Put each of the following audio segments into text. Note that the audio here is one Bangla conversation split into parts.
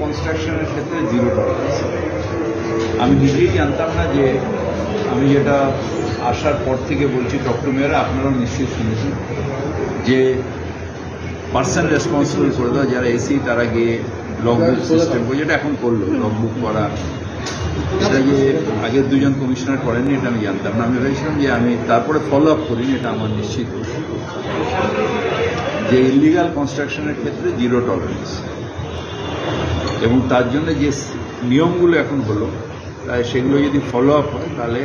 কনস্ট্রাকশনের ক্ষেত্রে জিরো টলারেন্স আমি নিজেই জানতাম না যে আমি যেটা আসার পর থেকে বলছি ডক্টর মেয়েরা আপনারাও নিশ্চয়ই শুনেছেন যে পার্সন রেসপন্সিবল করে দেওয়া যারা এসি তারা গিয়ে লগবুক সিস্টেম করে যেটা এখন করল লগবুক করা। এটা যে আগের দুজন কমিশনার করেননি এটা আমি জানতাম না। আমি ভেবেছিলাম যে আমি তারপরে ফলো আপ করিনি এটা আমার নিশ্চিত। যে ইলিগাল কনস্ট্রাকশনের ক্ষেত্রে জিরো টলারেন্স এবং তার জন্য যে নিয়মগুলো এখন হলো তাই সেগুলো যদি ফলো আপ হয় তাহলে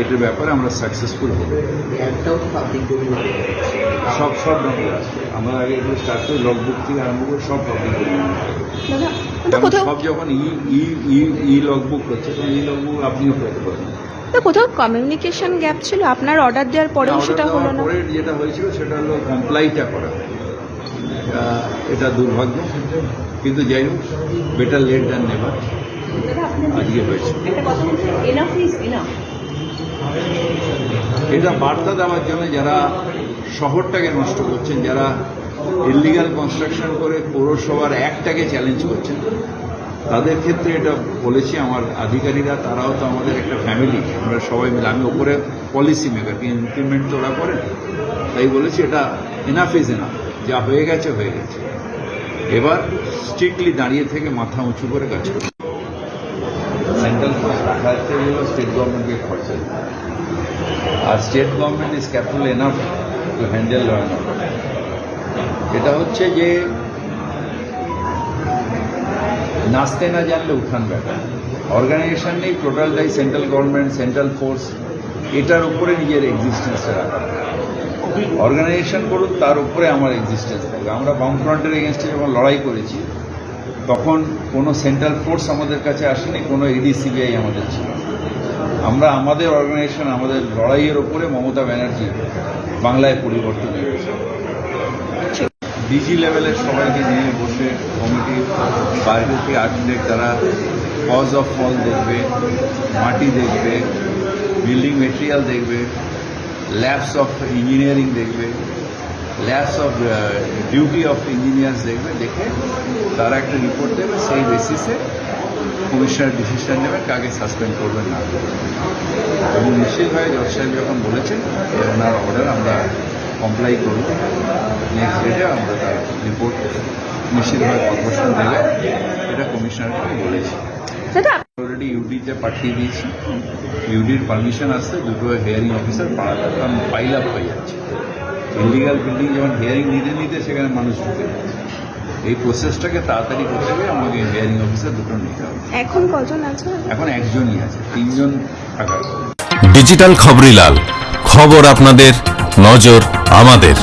এটার ব্যাপারে আমরা সাকসেসফুল হব। সব সব নম্বর আসবে আমরা আগে এগুলো স্টার্ট করি লগবুক থেকে আরম্ভ করে সব পাবলিক সব যখন ই ই ই ই লগবুক হচ্ছে তখন ই লগবুক আপনিও পেতে পারেন না, কোথাও কমিউনিকেশন গ্যাপ ছিল? আপনার অর্ডার দেওয়ার পরেও সেটা হলো না? যেটা হয়েছিল সেটা হলো কমপ্লাইটা করা। এটা দুর্ভাগ্য। কিন্তু যাই হোক বেটার লেট দ্যান নেভার আজকে হয়েছে। এটা বার্তা দেওয়ার জন্য যারা শহরটাকে নষ্ট করছেন যারা ইলিগাল কনস্ট্রাকশন করে পৌরসভার একটাকে চ্যালেঞ্জ করছেন তাদের ক্ষেত্রে এটা বলেছি আমার আধিকারিকরা তারাও তো আমাদের একটা ফ্যামিলি আমরা সবাই মিলে আমি ওপরে পলিসি মেকার ইমপ্লিমেন্ট তো ওরা করেন। তাই বলেছি এটা এনাফ ইজ এনাফ যা হয়ে গেছে হয়ে গেছে। এবার স্ট্রিক্টলি দাঁড়িয়ে থেকে মাথা উঁচু করে কাজ করি। সেন্ট্রাল স্টেট গভর্নমেন্টকে খরচা। আর state government is capital enough to handle এটা হচ্ছে যে, নাচতে না জানলে উঠান ব্যাটা অর্গানাইজেশন নেই টোটালটাই সেন্ট্রাল গভর্নমেন্ট সেন্ট্রাল ফোর্স এটার উপরে নিজের এক্সিস্টেন্সটা রাখা। অর্গানাইজেশন করুন তার উপরে আমার এক্সিস্টেন্স থাকবে আমরা বাম ফ্রন্টের এগেনস্টে যখন লড়াই করেছি, তখন কোনো সেন্ট্রাল ফোর্স আমাদের কাছে আসেনি, কোনো ইডি সিবিআই আমাদের ছিল আমরা আমাদের অর্গানাইজেশন, আমাদের লড়াইয়ের ওপরে মমতা ব্যানার্জি বাংলায় পরিবর্তন এনেছে ডিজি লেভেলের সবাইকে নিয়ে বসে কমিটি বাইরে থেকে আর্কিটেক্ট তারা কজ অফ ফল দেখবে, মাটি দেখবে বিল্ডিং মেটেরিয়াল দেখবে ল্যাবস অফ ইঞ্জিনিয়ারিং দেখবে। Labs of duty of engineers দেখবে, দেখে তারা একটা রিপোর্ট দেবে, সেই বেসিসে কমিশনার ডিসিশন নেবেন কাকে সাসপেন্ড করবেন না। এবং নিশ্চিতভাবে জজ সাহেব যখন বলেছেন ওনার অর্ডার আমরা কমপ্লাই করব। নেক্সট ডেটে আমরা তার রিপোর্ট নিশ্চিতভাবে কর্পোরেশন দেবে। এটা কমিশনারকে বলেছি। দাদা অলরেডি ইউডিতে পাঠিয়ে দিয়েছি। ইউডির পারমিশন আসতে দুটো হিয়ারিং অফিসার পাড়াতে কারণ পাইল আপ হয়ে যাচ্ছে। ইলিগাল বিল্ডিং হিয়ারিং নিতে নিতে সেখানে মানুষ ঢুকে যাচ্ছে। এই প্রসেসটাকে তাড়াতাড়ি করতে হবে আমাকে হিয়ারিং অফিসার দুটো নিতে হবে। এখন কজন আছে? এখন একজনই আছে তিনজন থাকার। ডিজিটাল খবরিলাল খবর আপনাদের নজর আমাদের।